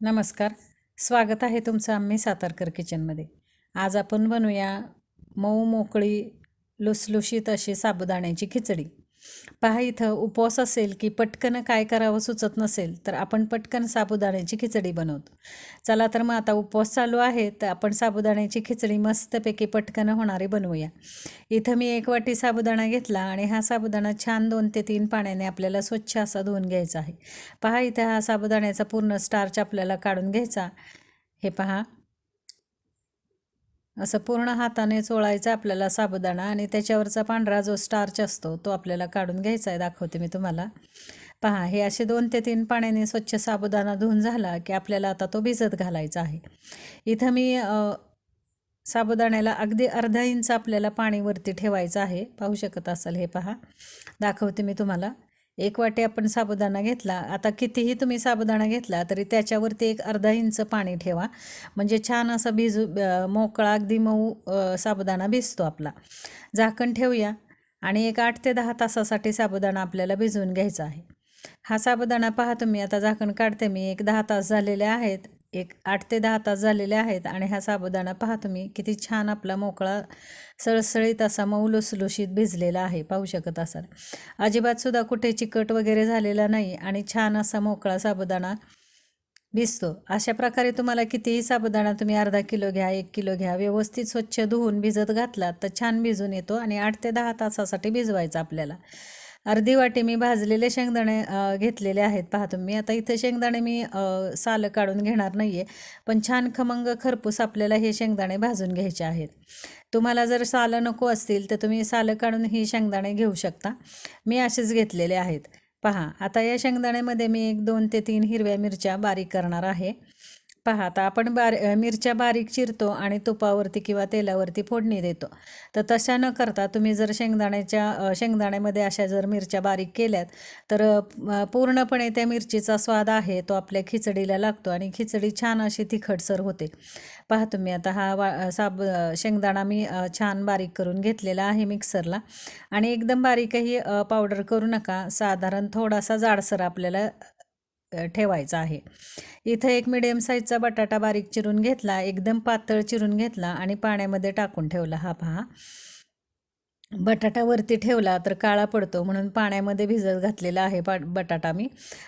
नमस्कार. स्वागत आहे तुमचं आम्ही सातारकर किचनमध्ये. आज आपण बनवूया मऊ मोकळी लुसलुशीत अशी साबुदाण्याची खिचडी. पहा इथं उपवास असेल की पटकन काय करावं सुचत नसेल तर आपण पटकन साबुदाण्याची खिचडी बनवतो. चला तर मग आता उपवास चालू आहे तर आपण साबुदाण्याची खिचडी मस्तपैकी पटकन होणारी बनवूया. इथं मी एक वाटी साबुदाणा घेतला आणि हा साबुदाणा छान दोन ते तीन पाण्याने आपल्याला स्वच्छ असा धुवून घ्यायचा आहे. पहा इथं हा साबुदाण्याचा पूर्ण स्टार्च आपल्याला काढून घ्यायचा. हे पहा. असं पूर्ण हाताने चोळायचा आपल्याला साबुदाणा आणि त्याच्यावरचा पांढरा जो स्टार्च असतो तो आपल्याला काढून घ्यायचा आहे. दाखवते मी तुम्हाला. पहा हे असे दोन ते तीन पाण्याने स्वच्छ साबुदाणा धुवून झाला की आपल्याला आता तो भिजत घालायचा आहे. इथं मी साबुदाण्याला अगदी अर्धा इंच आपल्याला पाणीवरती ठेवायचं आहे. पाहू शकत असाल हे पहा. दाखवते मी तुम्हाला. एक वाटी आपण साबुदाणा घेतला. आता कितीही तुम्ही साबुदाणा घेतला तरी त्याच्यावरती एक अर्धा इंच पाणी ठेवा. म्हणजे छान असा भिजू मोकळा अगदी मऊ साबुदाणा भिजतो आपला. झाकण ठेवूया आणि एक आठ ते दहा तासासाठी साबुदाणा आपल्याला भिजवून घ्यायचा आहे. हा साबुदाणा पहा तुम्ही. आता झाकण काढते मी. एक दहा तास झालेले आहेत. एक आठ ते दहा तास झालेले आहेत आणि हा साबुदाणा पहा तुम्ही किती छान आपला मोकळा सळसळीत असा मऊ लुसलुशीत भिजलेला आहे पाहू शकत असाल. अजिबातसुद्धा कुठे चिकट वगैरे झालेला नाही आणि छान असा मोकळा साबुदाणा भिजतो. अशा प्रकारे तुम्हाला कितीही साबुदाणा तुम्ही अर्धा किलो घ्या एक किलो घ्या व्यवस्थित स्वच्छ धुवून भिजत घातलात तर छान भिजून येतो आणि आठ ते दहा तासासाठी भिजवायचा आपल्याला. अर्धी वाटी मी भाजलेले शेंगदाणे घेतलेले आहेत. पहा तुम्ही आता इथे शेंगदाणे मी सालं काढून घेणार नाही आहे पण छान खमंग खरपूस आपल्याला हे शेंगदाणे भाजून घ्यायचे आहेत. तुम्हाला जर सालं नको असतील तर तुम्ही सालं काढून ही शेंगदाणे घेऊ शकता. मी असेच घेतलेले आहेत. पहा आता या शेंगदाण्यामध्ये मी एक दोन ते तीन हिरव्या मिरच्या बारीक करणार आहे. पहा आता आपण बार मिरच्या बारीक चिरतो आणि तुपावरती किंवा तेलावरती फोडणी देतो. तर तशा न करता तुम्ही जर शेंगदाण्याच्या शेंगदाण्यामध्ये अशा जर मिरच्या बारीक केल्यात तर पूर्णपणे त्या मिरचीचा स्वाद आहे तो आपल्या खिचडीला लागतो आणि खिचडी छान अशी तिखटसर होते. पहा तुम्ही आता हा वा साब शेंगदाणा मी छान बारीक करून घेतलेला आहे मिक्सरला. आणि एकदम बारीकही पावडर करू नका. साधारण थोडासा जाडसर आपल्याला ठेवायचा आहे. इथं एक मिडियम साईजचा बटाटा बारीक चिरून घेतला एकदम पातळ चिरून घेतला आणि पाण्यामध्ये टाकून ठेवला हा पहा बटाटा वरती ठेवला तर काळा पडतो म्हणून पाण्यामध्ये भिजत घातलेला आहे पा बटाटा मी.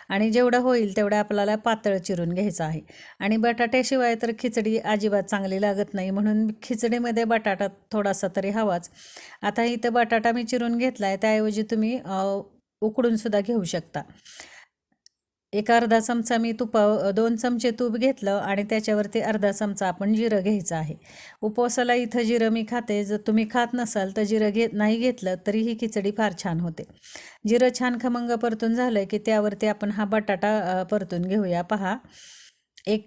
आणि जेवढं होईल तेवढं आपल्याला पातळ चिरून घ्यायचं आहे. आणि बटाट्याशिवाय तर खिचडी अजिबात चांगली लागत नाही म्हणून खिचडीमध्ये बटाटा थोडासा तरी हवाच. आता इथं बटाटा मी चिरून घेतला आहे त्याऐवजी तुम्ही उकडूनसुद्धा घेऊ शकता. एक अर्धा चमचा मी तुपा दोन चमचे तूप घेतलं आणि त्याच्यावरती अर्धा चमचा आपण जिरं घ्यायचं आहे. उपवासाला इथं जिरं मी खाते. जर तुम्ही खात नसाल तर जिरं घेत नाही घेतलं तरी ही खिचडी फार छान होते. जिरं छान खमंग परतून झालं की त्यावरती आपण हा बटाटा परतून घेऊया. पहा. एक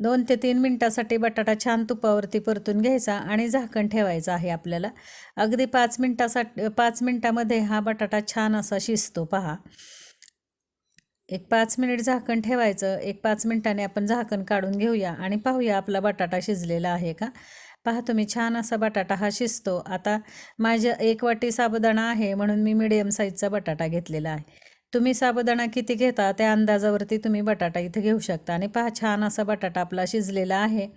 दोन ते तीन मिनटासाठी बटाटा छान तुपावरती परतून घ्यायचा आणि झाकण ठेवायचं आहे आपल्याला. अगदी पाच मिनटासाठी पाच मिनटामध्ये हा बटाटा छान असा शिजतो. पहा. एक पाच मिनिट झाकण ठेवायचं एक पाच मिनटाने आपण झाकण काढून घेऊया आणि पाहूया आपला बटाटा शिजलेला आहे का? पहा तुम्ही छान असा बटाटा हा शिजतो. आता माझ्या एक वाटी साबुदाणा आहे म्हणून मी मिडियम साईजचा बटाटा घेतलेला आहे. तुम्ही साबुदाणा किती घेता त्या अंदाजावरती तुम्ही बटाटा इथे घेऊ शकता आणि पहा छान असा बटाटा आपला शिजलेला आहे.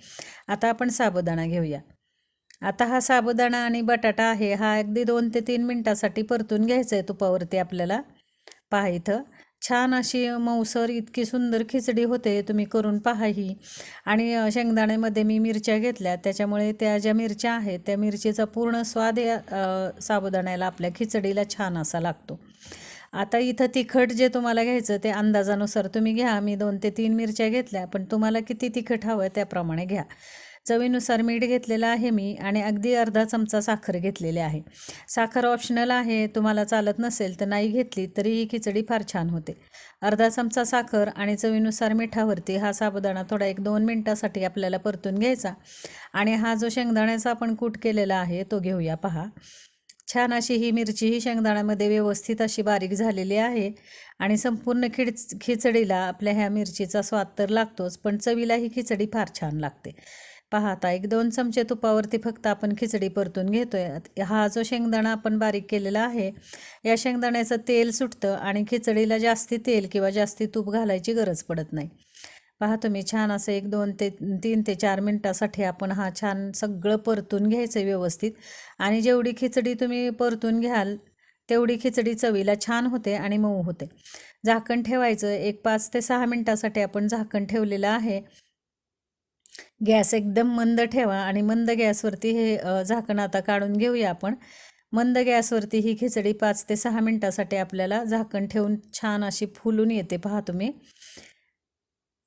आता आपण साबुदाणा घेऊया. आता हा साबुदाणा आणि बटाटा आहे हा अगदी दोन ते तीन मिनटासाठी परतून घ्यायचा आहे तुपावरती आपल्याला. पहा इथं. छान अशी मऊसर इतकी सुंदर खिचडी होते तुम्ही करून पहा ही. आणि शेंगदाण्यामध्ये मी मिरच्या घेतल्या. त्याच्यामुळे त्या ज्या मिरच्या आहेत त्या मिरचीचा पूर्ण स्वाद या साबुदाण्याला आपल्या खिचडीला छान असा लागतो. आता इथं तिखट जे तुम्हाला घ्यायचं ते अंदाजानुसार तुम्ही घ्या. मी दोन ते तीन मिरच्या घेतल्या पण तुम्हाला किती तिखट हवं त्याप्रमाणे घ्या. चवीनुसार मीठ घेतलेलं आहे मी आणि अगदी अर्धा चमचा साखर घेतलेली आहे. साखर ऑप्शनल आहे तुम्हाला चालत नसेल तर नाही घेतली तरी ही खिचडी फार छान होते. अर्धा चमचा साखर आणि चवीनुसार मिठावरती हा साबुदाणा थोडा एक दोन मिनटासाठी आपल्याला परतून घ्यायचा आणि हा जो शेंगदाण्याचा आपण कूट केलेला आहे तो घेऊया पहा. छान अशी ही मिरची ही शेंगदाण्यामध्ये व्यवस्थित अशी बारीक झालेली आहे आणि संपूर्ण खिड खिचडीला आपल्या ह्या मिरचीचा स्वाद तर लागतोच पण चवीला ही खिचडी फार छान लागते. पाहता एक दोन चमचे तुपावरती फक्त आपण खिचडी परतून घेतोय. हा जो शेंगदाणा आपण बारीक केलेला आहे या शेंगदाण्याचं तेल सुटतं आणि खिचडीला जास्ती तेल किंवा जास्ती तूप घालायची गरज पडत नाही. पहा तुम्ही छान असं एक दोन ते तीन ते चार मिनटासाठी आपण हा छान सगळं परतून घ्यायचं आहे व्यवस्थित. आणि जेवढी खिचडी तुम्ही परतून घ्याल तेवढी खिचडी चवीला छान होते आणि मऊ होते. झाकण ठेवायचं एक पाच ते सहा मिनटासाठी आपण झाकण ठेवलेलं आहे. गॅस एकदम मंद ठेवा आणि मंद गॅसवरती हे झाकण आता काढून घेऊया आपण. मंद गॅसवरती ही खिचडी पाच ते सहा मिनटासाठी आपल्याला झाकण ठेवून छान अशी फुलून येते पहा तुम्ही.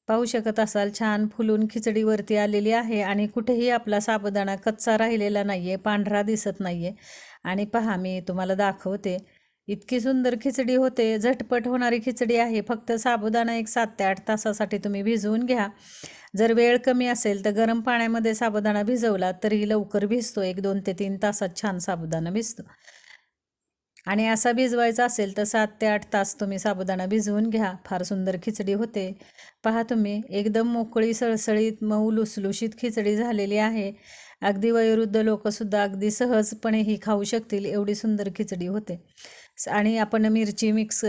पाहू शकत असाल छान फुलून खिचडीवरती आलेली आहे आणि कुठेही आपला साबुदाणा कच्चा राहिलेला नाही आहे पांढरा दिसत नाही आहे आणि पहा मी तुम्हाला दाखवते. इतकी सुंदर खिचडी होते झटपट होणारी खिचडी आहे. फक्त साबुदाणा एक सात ते आठ तासासाठी तुम्ही भिजवून घ्या. जर वेळ कमी असेल तर गरम पाण्यामध्ये साबुदाणा भिजवला तरी लवकर भिजतो. एक दोन ते तीन तासात छान साबुदाणा भिजतो. आणि असा भिजवायचा असेल तर सात ते आठ तास तुम्ही साबुदाणा भिजवून घ्या. फार सुंदर खिचडी होते. पहा तुम्ही एकदम मोकळी सळसळीत मऊ लुसलुशीत खिचडी झालेली आहे. अगदी वयोवृद्ध लोकंसुद्धा अगदी सहजपणे ही खाऊ शकतील एवढी सुंदर खिचडी होते. आणि आपण मिरची मिक्स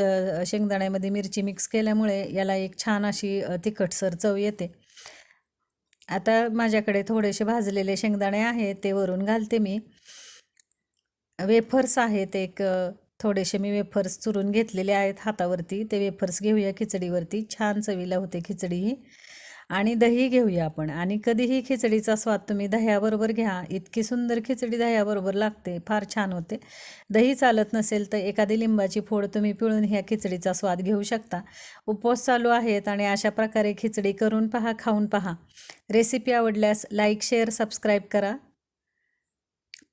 शेंगदाण्यामध्ये मिरची मिक्स केल्यामुळे याला एक छान अशी तिखटसर चव येते. आता माझ्याकडे थोडेसे भाजलेले शेंगदाणे आहेत ते वरून घालते मी. वेफर्स आहेत एक थोडेसे मी वेफर्स चुरून घेतलेले आहेत हातावरती. ते वेफर्स घेऊया खिचडीवरती. छान चवीला होते खिचडी ही. आणि दही घेऊया आपण. आणि कधीही खिचडीचा स्वाद तुम्ही दह्याबरोबर घ्या. इतकी सुंदर खिचडी दह्याबरोबर लागते फार छान होते. दही चालत नसेल तर एखादी लिंबाची फोड तुम्ही पिळून ह्या खिचडीचा स्वाद घेऊ शकता. उपवास चालू आहेत आणि अशा प्रकारे खिचडी करून पहा खाऊन पहा. रेसिपी आवडल्यास लाईक शेअर सबस्क्राईब करा.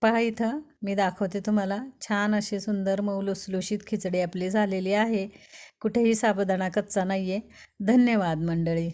पहा इथं मी दाखवते तुम्हाला. छान अशी सुंदर मऊ लुसलुशीत खिचडी आपली झालेली आहे. कुठेही साबुदाणा कच्चा नाही आहे धन्यवाद मंडळी.